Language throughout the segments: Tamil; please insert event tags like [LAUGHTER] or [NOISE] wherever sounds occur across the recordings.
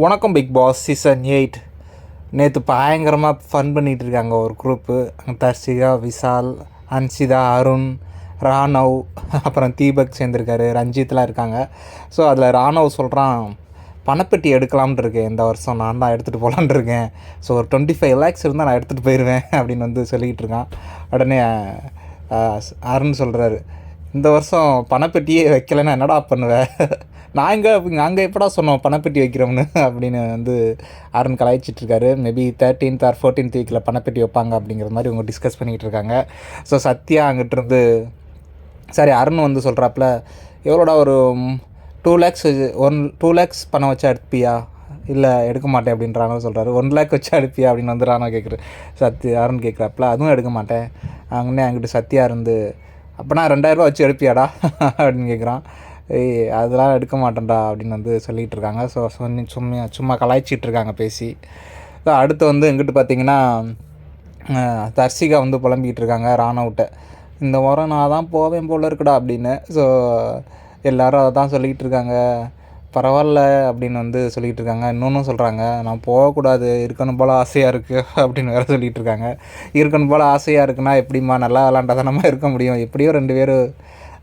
வணக்கம் பிக் பாஸ் சீசன் எயிட் நேற்று பயங்கரமாக ஃபன் பண்ணிகிட்டு இருக்காங்க ஒரு குரூப்பு தர்ஷிகா விஷால் அன்சிதா அருண் ராணவ் அப்புறம் தீபக் சேர்ந்துருக்காரு ரஞ்சித்லாம் இருக்காங்க. ஸோ அதில் ராணவ் சொல்கிறான் பணப்பெட்டி எடுக்கலாம்னு இருக்கேன். இந்த வருஷம் நான் தான் எடுத்துகிட்டு போகலான்ட்டு இருக்கேன். ஸோ ஒரு டுவெண்ட்டி ஃபைவ் லேக்ஸ் இருந்தால் நான் எடுத்துகிட்டு போயிடுவேன் [LAUGHS] அப்படின்னு வந்து சொல்லிக்கிட்டு இருக்கான். உடனே அருண் சொல்கிறாரு இந்த வருஷம் பணப்பெட்டியே வைக்கலைன்னா என்னடா பண்ணுவேன் [LAUGHS] நாங்கள் நாங்கள் எப்படா சொன்னோம் பணப்பெட்டி வைக்கிறோம்னு? [LAUGHS] அப்படின்னு வந்து அருண் கலாய்ச்சிட்ருக்காரு. மேபி தேர்ட்டீன்த் ஆர் ஃபோர்டீன்த் வீக்கில் பணப்பெட்டி வைப்பாங்க அப்படிங்கிற மாதிரி அவங்க டிஸ்கஸ் பண்ணிக்கிட்டு இருக்காங்க ஸோ சத்யா அங்கிட்டிருந்து சரி அருண் வந்து சொல்கிறாப்புல எவ்வளோடா ஒரு two lakhs one two lakhs பணம் வச்சா எடுப்பியா இல்லை எடுக்க மாட்டேன் அப்படின்றாங்க சொல்கிறாரு ஒன் லேக் வச்சா எடுப்பியா அப்படின்னு வந்து ராணா கேட்குற சத்யா அருண் கேட்குறாப்புல அதுவும் எடுக்க மாட்டேன். அங்கன்னே அங்கிட்டு சத்யா இருந்து அப்போனா ரெண்டாயிரரூபா வச்சு எடுப்பியாடா? [LAUGHS] அப்படின்னு கேட்குறான் ஏய் அதெல்லாம் எடுக்க மாட்டேன்டா அப்படின்னு வந்து சொல்லிகிட்டு இருக்காங்க ஸோ சொன்னி சும்மா சும்மா கலாய்ச்சிட்டு இருக்காங்க பேசி. ஸோ அடுத்து வந்து எங்கிட்டு பார்த்தீங்கன்னா தர்சிகா வந்து புலம்பிக்கிட்டு இருக்காங்க ராணவுட்ட. இந்த வாரம் நான் தான் போவேன் போல் இருக்குடா அப்படின்னு. ஸோ எல்லாரும் அதை தான் சொல்லிக்கிட்டு இருக்காங்க பரவாயில்ல அப்படின்னு வந்து சொல்லிகிட்டு இருக்காங்க இன்னொன்றும் சொல்கிறாங்க நான் போகக்கூடாது இருக்கணும் போல் ஆசையாக இருக்குது அப்படின்னு வேறு சொல்லிகிட்டு இருக்காங்க இருக்கணும் போல் ஆசையாக இருக்குன்னா எப்படிம்மா நல்லா விளாண்டா தானம்மா இருக்க முடியும்? எப்படியோ ரெண்டு பேரும்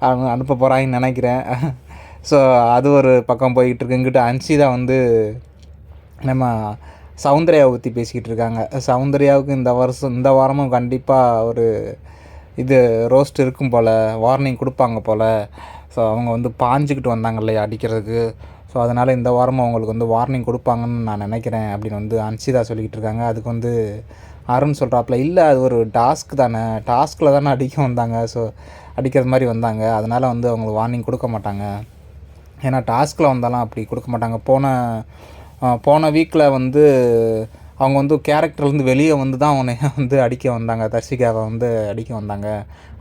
அவங்க அனுப்ப போகிறாங்கன்னு நினைக்கிறேன். [LAUGHS] ஸோ அது ஒரு பக்கம் போய்கிட்டு இருக்கு. இங்கிட்ட அன்சிதா வந்து நம்ம சௌந்தர்யாவை பற்றி பேசிக்கிட்டு இருக்காங்க. சௌந்தர்யாவுக்கு இந்த வருஷம் இந்த வாரமும் கண்டிப்பாக ஒரு இது ரோஸ்ட் இருக்கும் போல் வார்னிங் கொடுப்பாங்க போல். ஸோ அவங்க வந்து பாஞ்சுக்கிட்டு வந்தாங்க இல்லையா அடிக்கிறதுக்கு. ஸோ அதனால் இந்த வாரமும் அவங்களுக்கு வந்து வார்னிங் கொடுப்பாங்கன்னு நான் நினைக்கிறேன் அப்படின்னு வந்து அன்சிதா சொல்லிக்கிட்டு இருக்காங்க. அதுக்கு வந்து அருண் சொல்கிறாப்புல இல்லை அது ஒரு டாஸ்க் தானே. டாஸ்கில் தானே அடிக்க வந்தாங்க. ஸோ அடிக்கிறது மாதிரி வந்தாங்க. அதனால் வந்து அவங்களுக்கு வார்னிங் கொடுக்க மாட்டாங்க. ஏன்னா டாஸ்கில் வந்தாலும் அப்படி கொடுக்க மாட்டாங்க. போன போன வீக்கில் வந்து அவங்க வந்து கேரக்டர்லேருந்து வெளியே வந்து தான் அவனை வந்து அடிக்க வந்தாங்க. தர்ஷிகாவை வந்து அடிக்க வந்தாங்க.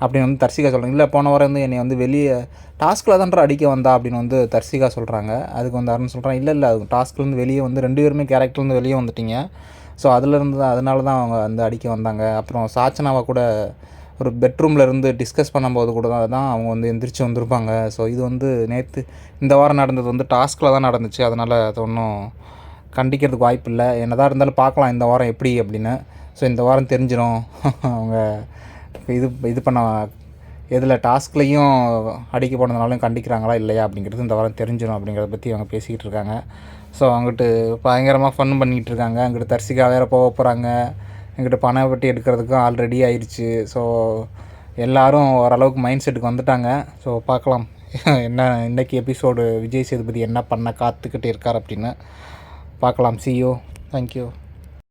அப்படின்னு வந்து தர்ஷிகா சொல்கிறாங்க இல்லை போன வாரம் வந்து என்னை வந்து வெளியே டாஸ்கில் தான்டா அடிக்க வந்தா. அப்படின்னு வந்து தர்ஷிகா சொல்கிறாங்க அதுக்கு வந்து அருண் சொல்கிறான் இல்லை இல்லை அது டாஸ்க்லேருந்து வெளியே வந்து ரெண்டு பேருமே கேரக்டர்லேருந்து வெளியே வந்துட்டீங்க. ஸோ அதுலேருந்து தான் அதனால தான் அவங்க வந்து அடிக்க வந்தாங்க. அப்புறம் சாச்சனாவை கூட ஒரு பெட்ரூமில் இருந்து டிஸ்கஸ் பண்ணும்போது கூட தான் தான் அவங்க வந்து எந்திரிச்சு வந்திருப்பாங்க. ஸோ இது வந்து நேற்று இந்த வாரம் நடந்தது வந்து டாஸ்கில் தான் நடந்துச்சு. அதனால் அது ஒன்றும் கண்டிக்கிறதுக்கு வாய்ப்பு இல்லை. என்னதான் இருந்தாலும் பார்க்கலாம் இந்த வாரம் எப்படி அப்படின்னு. ஸோ இந்த வாரம் தெரிஞ்சிடும் [LAUGHS] அவங்க இது இது பண்ண எதில் டாஸ்க்லேயும் அடிக்க போனதுனாலும் கண்டிக்கிறாங்களா இல்லையா அப்படிங்கிறது இந்த வாரம் தெரிஞ்சிடும் அப்படிங்கிறத பற்றி அவங்க பேசிக்கிட்டு இருக்காங்க. ஸோ அவங்ககிட்ட பயங்கரமாக ஃபன் பண்ணிக்கிட்டு இருக்காங்க. அங்கிட்டு தர்சிகா வேறு போக போகிறாங்க எங்கிட்ட பணம் வெட்டி எடுக்கிறதுக்கும் ஆல்ரெடி ஆயிடுச்சு ஸோ எல்லோரும் ஓரளவுக்கு மைண்ட் செட்டுக்கு வந்துட்டாங்க. ஸோ பார்க்கலாம். என்ன இன்றைக்கி எபிசோடு விஜய் சேதுபதி என்ன பண்ண காத்துக்கிட்டு இருக்கார் அப்படின்னு பார்க்கலாம். சியோ தேங்க்யூ